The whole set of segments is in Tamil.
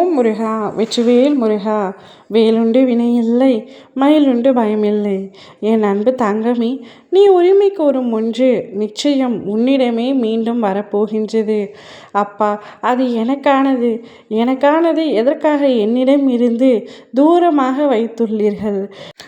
ஓம் முருகா வெற்றிவேல் முருகா வேலுண்டு வினையில்லை மயிலுண்டு பயமில்லை. என் அன்பு தங்கமே நீ உரிமை கோரும் ஒன்று நிச்சயம் உன்னிடமே மீண்டும் வரப்போகின்றது. அப்பா அது எனக்கானது. எனக்கானது எதற்காக என்னிடம் இருந்து தூரமாக வைத்துள்ளீர்கள்?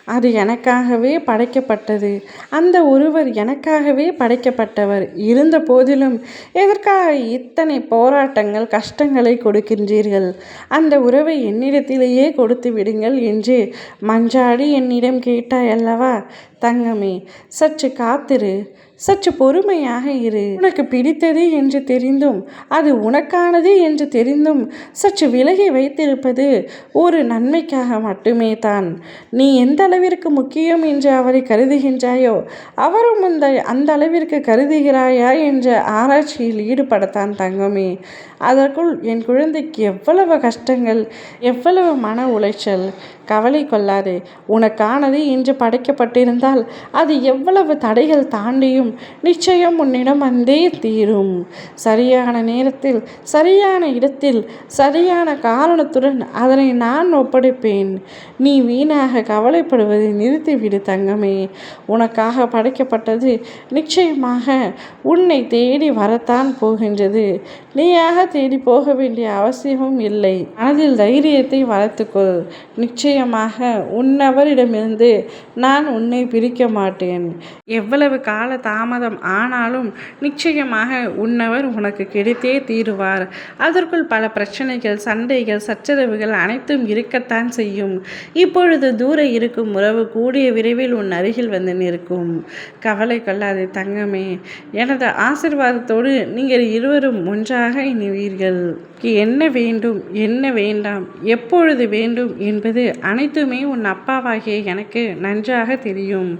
அது எனக்காகவே படைக்கப்பட்டது. அந்த ஒருவர் எனக்காகவே படைக்கப்பட்டவர். இருந்த போதிலும் எதற்காக இத்தனை போராட்டங்கள் கஷ்டங்களை கொடுக்கின்றீர்கள்? அந்த உறவை என்னிடத்திலேயே கொடுத்து விடுங்கள் என்று மஞ்சாடி என்னிடம் கேட்டாய் அல்லவா? தங்கமே சற்று காத்திரு. சற்று பொறுமையாக இரு. உனக்கு பிடித்தது என்று தெரிந்தும் அது உனக்கானது என்று தெரிந்தும் சற்று விலகி வைத்திருப்பது ஒரு நன்மைக்காக மட்டுமே தான். நீ எந்த அளவிற்கு முக்கியம் என்று அவரை கருதுகின்றாயோ அவரும் அந்த அந்த அளவிற்கு கருதுகிறாயா என்ற ஆராய்ச்சியில் ஈடுபடத்தான் தங்கமே. அதற்குள் என் குழந்தைக்கு எவ்வளவு கஷ்டங்கள் எவ்வளவு மன உளைச்சல். கவலை கொள்ளாதே உனக்கானது இன்று படைக்கப்பட்டிருந்தால் அது எவ்வளவு தடைகள் தாண்டியும் நிச்சயம் உன்னிடம் வந்தே தீரும். சரியான நேரத்தில் சரியான இடத்தில் சரியான காரணத்துடன் அதனை நான் ஒப்படைப்பேன். நீ வீணாக கவலைப்படுவதை நிறுத்திவிடு தங்கமே. உனக்காக படைக்கப்பட்டது நிச்சயமாக உன்னை தேடி வரத்தான் போகின்றது. நீயாக தேடி போக வேண்டிய அவசியமும் இல்லை. மனதில் தைரியத்தை வளர்த்துக்கொள். நிச்சயமாக உன்னவரிடமிருந்து நான் உன்னை பிரிக்க மாட்டேன். எவ்வளவு கால தாமதம் ஆனாலும் நிச்சயமாக உன்னவர் உனக்கு கிடைத்தே தீருவார். அதற்குள் பல பிரச்சனைகள் சண்டைகள் சச்சரவுகள் அனைத்தும் இருக்கத்தான் செய்யும். இப்பொழுது தூர இருக்கும் உறவு கூடிய விரைவில் உன் அருகில் வந்து நிற்கும். கவலை கொள்ளாதே தங்கமே. எனது ஆசிர்வாதத்தோடு நீங்கள் இருவரும் ஒன்றாக இணைவீர்கள். என்ன வேண்டும் என்ன வேண்டாம் எப்பொழுது வேண்டும் என்பது அனைத்துமே உன் அப்பாவாகிய எனக்கு நன்றாக தெரியும்.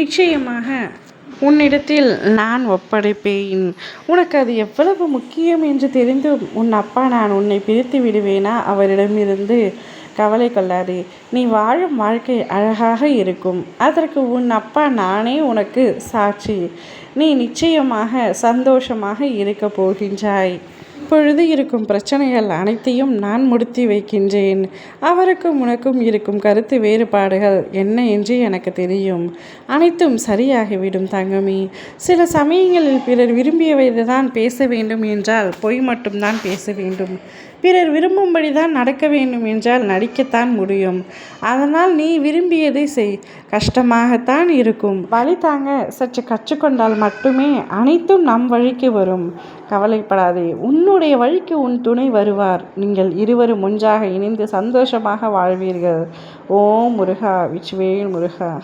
நிச்சயமாக உன்னிடத்தில் நான் ஒப்படைப்பேன். உனக்கு அது எவ்வளவு முக்கியம் என்று தெரிந்து உன் அப்பா நான் உன்னை பிரித்து விடுவேனா? அவரிடமிருந்து கவலை கொள்ளாதே. நீ வாழும் வாழ்க்கை அழகாக இருக்கும். அதற்கு உன் அப்பா நானே உனக்கு சாட்சி. நீ நிச்சயமாக சந்தோஷமாக இருக்க போகின்றாய். இப்பொழுது இருக்கும் பிரச்சனைகள் அனைத்தையும் நான் முடித்து வைக்கின்றேன். அவருக்கும் உனக்கும் இருக்கும் கருத்து வேறுபாடுகள் என்ன என்று எனக்கு தெரியும். அனைத்தும் சரியாகிவிடும் தங்கமி. சில சமயங்களில் பிறர் விரும்பியவை தான் பேச வேண்டும் என்றால் பொய் மட்டும்தான் பேச வேண்டும். பிறர் விரும்பும்படி தான் நடக்க வேண்டும் என்றால் நடிக்கத்தான் முடியும். அதனால் நீ விரும்பியதை செய். கஷ்டமாகத்தான் இருக்கும். வழி தாங்க சற்று கற்றுக்கொண்டால் மட்டுமே அனைத்தும் நம் வழிக்கு வரும். கவலைப்படாதே. உன்னுடைய வழிக்கு உன் துணை வருவார். நீங்கள் இருவரும் ஒன்றாக இணைந்து சந்தோஷமாக வாழ்வீர்கள். ஓம் முருகா விச்வேல் முருகா.